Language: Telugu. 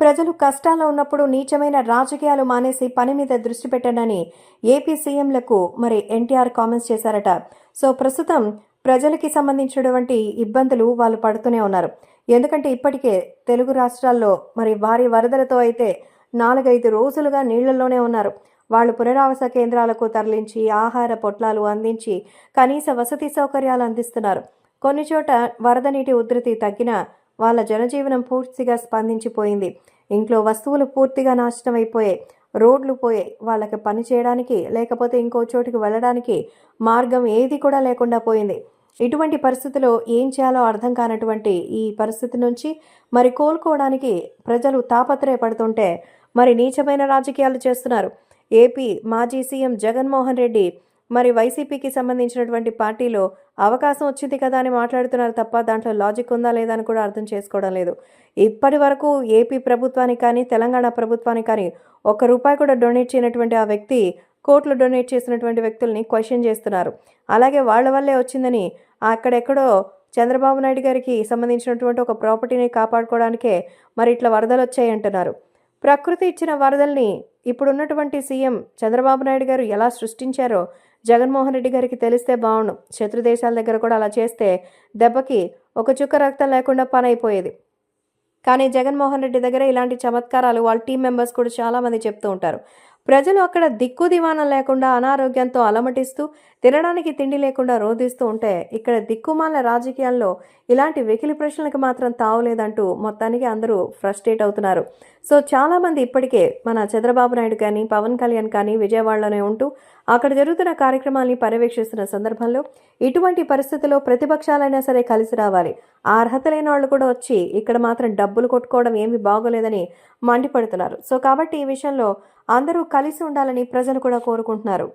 ప్రజలు కష్టాల్లో ఉన్నప్పుడు నీచమైన రాజకీయాలు మానేసి పని మీద దృష్టి పెట్టండి ఏపీ సీఎంలకు మరి ఎన్టీఆర్ కామెంట్స్ చేశారట. సో ప్రస్తుతం ప్రజలకి సంబంధించినటువంటి ఇబ్బందులు వాళ్ళు పడుతూనే ఉన్నారు. ఎందుకంటే ఇప్పటికే తెలుగు రాష్ట్రాల్లో మరి భారీ వరదలతో అయితే నాలుగైదు రోజులుగా నీళ్ళలోనే ఉన్నారు. వాళ్ళు పునరావాస కేంద్రాలకు తరలించి ఆహార పొట్లాలు అందించి కనీస వసతి సౌకర్యాలు అందిస్తున్నారు. కొన్ని చోట వరద నీటి ఉధృతి తగ్గినా వాళ్ళ జనజీవనం పూర్తిగా స్పందించిపోయింది. ఇంట్లో వస్తువులు పూర్తిగా నాశనం అయిపోయాయి రోడ్లు పోయాయి. వాళ్ళకి పని చేయడానికి లేకపోతే ఇంకో చోటుకి వెళ్ళడానికి మార్గం ఏది కూడా లేకుండా పోయింది. ఇటువంటి పరిస్థితిలో ఏం చేయాలో అర్థం కానటువంటి ఈ పరిస్థితి నుంచి మరి కోలుకోవడానికి ప్రజలు తాపత్రయపడుతుంటే మరి నీచమైన రాజకీయాలు చేస్తున్నారు. ఏపీ మాజీ సీఎం జగన్మోహన్ రెడ్డి మరి వైసీపీకి సంబంధించినటువంటి పార్టీలో అవకాశం వచ్చింది కదా అని మాట్లాడుతున్నారు తప్ప దాంట్లో లాజిక్ ఉందా లేదా అని కూడా అర్థం చేసుకోవడం లేదు. ఇప్పటి వరకు ఏపీ ప్రభుత్వానికి కానీ తెలంగాణ ప్రభుత్వానికి కానీ ఒక్క రూపాయి కూడా డొనేట్ చేయనటువంటి ఆ వ్యక్తి కోట్లు డొనేట్ చేసినటువంటి వ్యక్తుల్ని క్వశ్చన్ చేస్తున్నారు. అలాగే వాళ్ళ వల్లే వచ్చిందని అక్కడెక్కడో చంద్రబాబు నాయుడు గారికి సంబంధించినటువంటి ఒక ప్రాపర్టీని కాపాడుకోవడానికే మరి ఇట్లా వరదలు వచ్చాయంటున్నారు ప్రకృతి ఇచ్చిన వరదల్ని ఇప్పుడున్నటువంటి సీఎం చంద్రబాబు నాయుడు గారు ఎలా సృష్టించారో జగన్మోహన్ రెడ్డి గారికి తెలిస్తే బాగుండు. శత్రు దేశాల దగ్గర కూడా అలా చేస్తే దెబ్బకి ఒక చుక్క రక్తం లేకుండా పని అయిపోయేది కానీ జగన్మోహన్ రెడ్డి దగ్గర ఇలాంటి చమత్కారాలు వాళ్ళ టీం మెంబర్స్ కూడా చాలామంది చెప్తూ ఉంటారు. ప్రజలు అక్కడ దిక్కు దివాణం లేకుండా అనారోగ్యంతో అలమటిస్తూ తినడానికి తిండి లేకుండా రోధిస్తూ ఉంటే ఇక్కడ దిక్కుమాల రాజకీయాల్లో ఇలాంటి వెకిలి ప్రశ్నలకు మాత్రం తావులేదంటూ మొత్తానికి అందరూ ఫ్రస్ట్రేట్ అవుతున్నారు. సో చాలామంది ఇప్పటికే మన చంద్రబాబు నాయుడు కానీ పవన్ కళ్యాణ్ కానీ విజయవాడలోనే ఉంటూ అక్కడ జరుగుతున్న కార్యక్రమాల్ని పర్యవేక్షిస్తున్న సందర్భంలో ఇటువంటి పరిస్థితుల్లో ప్రతిపక్షాలైనా సరే కలిసి రావాలి. ఆ అర్హత లేని వాళ్ళు కూడా వచ్చి ఇక్కడ మాత్రం డబ్బులు కొట్టుకోవడం ఏమీ బాగోలేదని మండిపడుతున్నారు. సో కాబట్టి ఈ విషయంలో అందరూ కలిసి ఉండాలని ప్రజలు కూడా కోరుకుంటున్నారు.